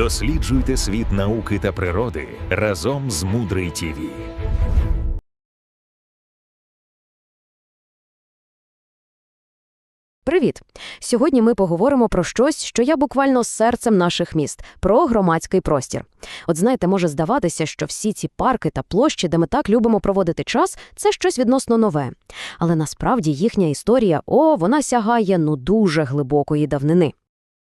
Досліджуйте світ науки та природи разом з Мудрий ТІВІ. Привіт! Сьогодні ми поговоримо про щось, що є буквально серцем наших міст про громадський простір. От знаєте, може здаватися, що всі ці парки та площі, де ми так любимо проводити час, це щось відносно нове. Але насправді їхня історія, о, вона сягає ну дуже глибокої давнини.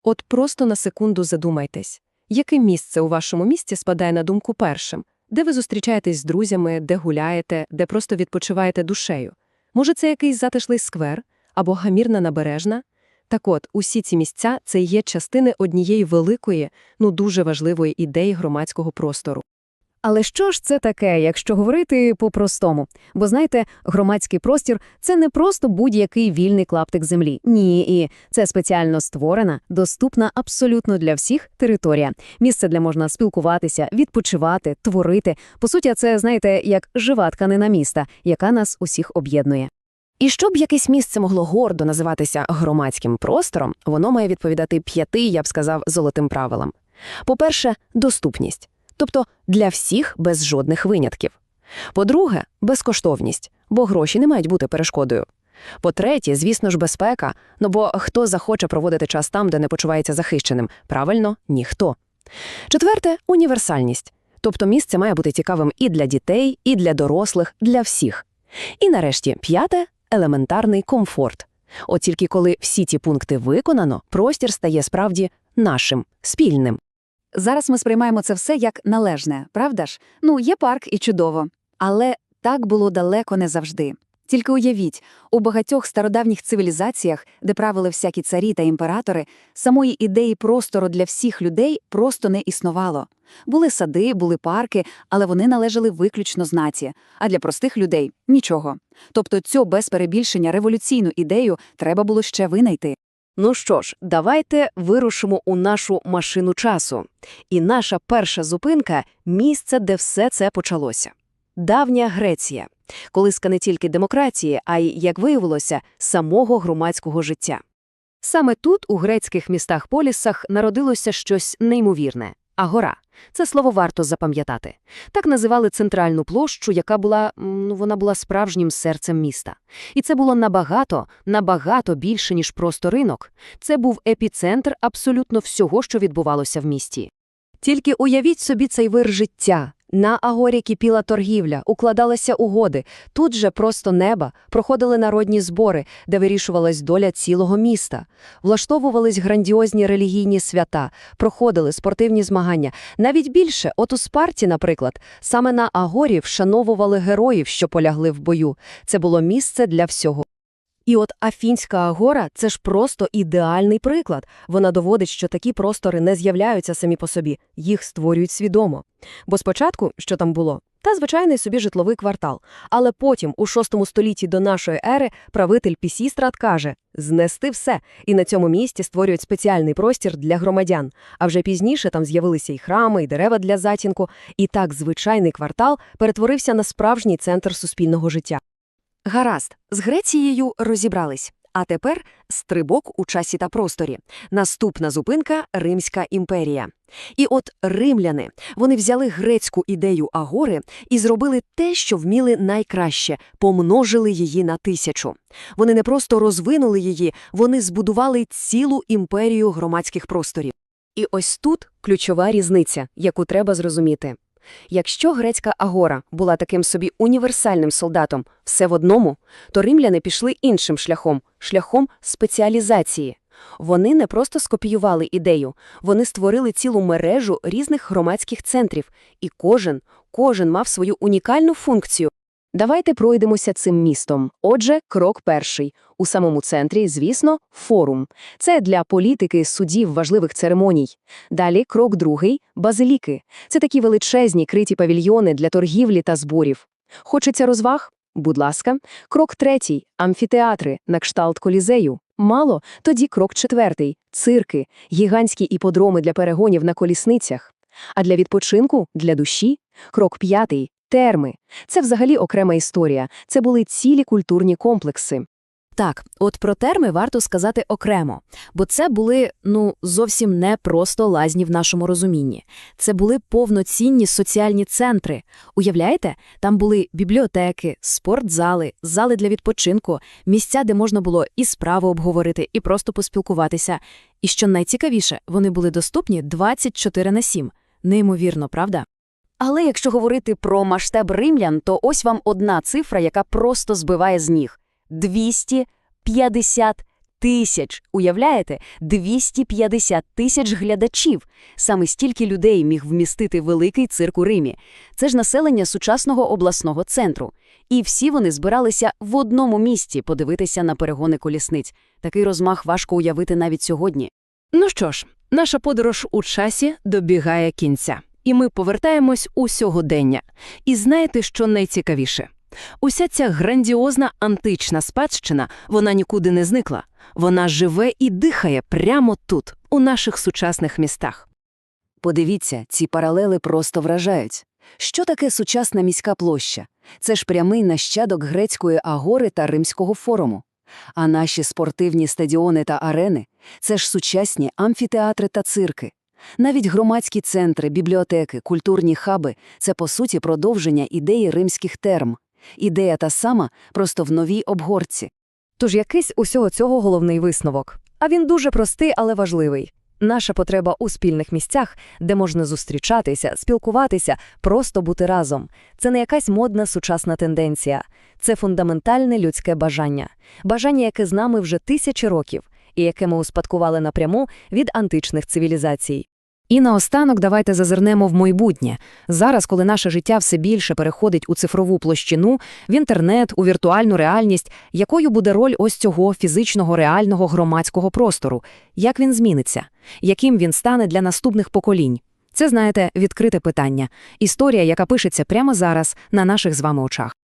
От просто на секунду задумайтесь, яке місце у вашому місті спадає на думку першим? Де ви зустрічаєтесь з друзями, де гуляєте, де просто відпочиваєте душею? Може, це якийсь затишлий сквер або гамірна набережна? Так от, усі ці місця – це є частини однієї великої, ну дуже важливої ідеї громадського простору. Але що ж це таке, якщо говорити по-простому? Бо знаєте, громадський простір це не просто будь-який вільний клаптик землі. Ні, і це спеціально створена, доступна абсолютно для всіх територія. Місце, де можна спілкуватися, відпочивати, творити. По суті, це знаєте, як жива тканина міста, яка нас усіх об'єднує. І щоб якесь місце могло гордо називатися громадським простором, воно має відповідати п'яти, я б сказав, золотим правилам. По-перше, доступність тобто для всіх без жодних винятків. По-друге, безкоштовність, бо гроші не мають бути перешкодою. По-третє, звісно ж, безпека, ну бо хто захоче проводити час там, де не почувається захищеним? Правильно, ніхто. Четверте універсальність. Тобто місце має бути цікавим і для дітей, і для дорослих, для всіх. І нарешті, п'яте елементарний комфорт. От тільки коли всі ці пункти виконано, простір стає справді нашим, спільним. Зараз ми сприймаємо це все як належне, правда ж? Ну, є парк і чудово. Але так було далеко не завжди. Тільки уявіть, у багатьох стародавніх цивілізаціях, де правили всякі царі та імператори, самої ідеї простору для всіх людей просто не існувало. Були сади, були парки, але вони належали виключно знаті, а для простих людей – нічого. Тобто цю без перебільшення революційну ідею треба було ще винайти. Ну що ж, давайте вирушимо у нашу машину часу. І наша перша зупинка – місце, де все це почалося. Давня Греція. Колиска не тільки демократії, а й, як виявилося, самого громадського життя. Саме тут, у грецьких містах-полісах, народилося щось неймовірне – агора. Це слово варто запам'ятати. Так називали центральну площу, яка була, ну, вона була справжнім серцем міста. І це було набагато, набагато більше, ніж просто ринок. Це був епіцентр абсолютно всього, що відбувалося в місті. Тільки уявіть собі цей вир життя. На Агорі кипіла торгівля, укладалися угоди. Тут же просто неба проходили народні збори, де вирішувалась доля цілого міста. Влаштовувались грандіозні релігійні свята, проходили спортивні змагання. Навіть більше, от у Спарті, наприклад, саме на Агорі вшановували героїв, що полягли в бою. Це було місце для всього. І от Афінська агора – це ж просто ідеальний приклад. Вона доводить, що такі простори не з'являються самі по собі, їх створюють свідомо. Бо спочатку, що там було? Та звичайний собі житловий квартал. Але потім, у VI столітті до нашої ери, правитель Пісістрат каже «знести все», і на цьому місці створюють спеціальний простір для громадян. А вже пізніше там з'явилися і храми, і дерева для затінку. І так звичайний квартал перетворився на справжній центр суспільного життя. Гаразд, з Грецією розібрались. А тепер стрибок у часі та просторі. Наступна зупинка – Римська імперія. І от римляни, вони взяли грецьку ідею агори і зробили те, що вміли найкраще – помножили її на тисячу. Вони не просто розвинули її, вони збудували цілу імперію громадських просторів. І ось тут ключова різниця, яку треба зрозуміти. Якщо грецька агора була таким собі універсальним солдатом все в одному, то римляни пішли іншим шляхом – шляхом спеціалізації. Вони не просто скопіювали ідею, вони створили цілу мережу різних громадських центрів, і кожен, кожен мав свою унікальну функцію. Давайте пройдемося цим містом. Отже, крок перший. У самому центрі, звісно, форум. Це для політики, судів, важливих церемоній. Далі крок другий – базиліки. Це такі величезні криті павільйони для торгівлі та зборів. Хочеться розваг? Будь ласка. Крок третій – амфітеатри на кшталт колізею. Мало? Тоді крок четвертий – цирки, гігантські іподроми для перегонів на колісницях. А для відпочинку – для душі. Крок п'ятий – терми. Це взагалі окрема історія. Це були цілі культурні комплекси. Так, от про терми варто сказати окремо, бо це були ну зовсім не просто лазні в нашому розумінні. Це були повноцінні соціальні центри. Уявляєте, там були бібліотеки, спортзали, зали для відпочинку, місця, де можна було і справи обговорити, і просто поспілкуватися. І що найцікавіше, вони були доступні 24 на 7. Неймовірно, правда? Але якщо говорити про масштаб римлян, то ось вам одна цифра, яка просто збиває з ніг. 250 тисяч. Уявляєте? 250 тисяч глядачів. Саме стільки людей міг вмістити великий цирк у Римі. Це ж населення сучасного обласного центру. І всі вони збиралися в одному місці подивитися на перегони колісниць. Такий розмах важко уявити навіть сьогодні. Ну що ж, наша подорож у часі добігає кінця. І ми повертаємось у сьогодення. І знаєте, що найцікавіше? Уся ця грандіозна антична спадщина, вона нікуди не зникла. Вона живе і дихає прямо тут, у наших сучасних містах. Подивіться, ці паралели просто вражають. Що таке сучасна міська площа? Це ж прямий нащадок грецької агори та римського форуму. А наші спортивні стадіони та арени – це ж сучасні амфітеатри та цирки. Навіть громадські центри, бібліотеки, культурні хаби – це, по суті, продовження ідеї римських терм. Ідея та сама, просто в новій обгорці. Тож якийсь усього цього головний висновок. А він дуже простий, але важливий. Наша потреба у спільних місцях, де можна зустрічатися, спілкуватися, просто бути разом. Це не якась модна сучасна тенденція. Це фундаментальне людське бажання. Бажання, яке з нами вже тисячі років, і яке ми успадкували напряму від античних цивілізацій. І наостанок давайте зазирнемо в майбутнє. Зараз, коли наше життя все більше переходить у цифрову площину, в інтернет, у віртуальну реальність, якою буде роль ось цього фізичного реального громадського простору? Як він зміниться? Яким він стане для наступних поколінь? Це, знаєте, відкрите питання. Історія, яка пишеться прямо зараз на наших з вами очах.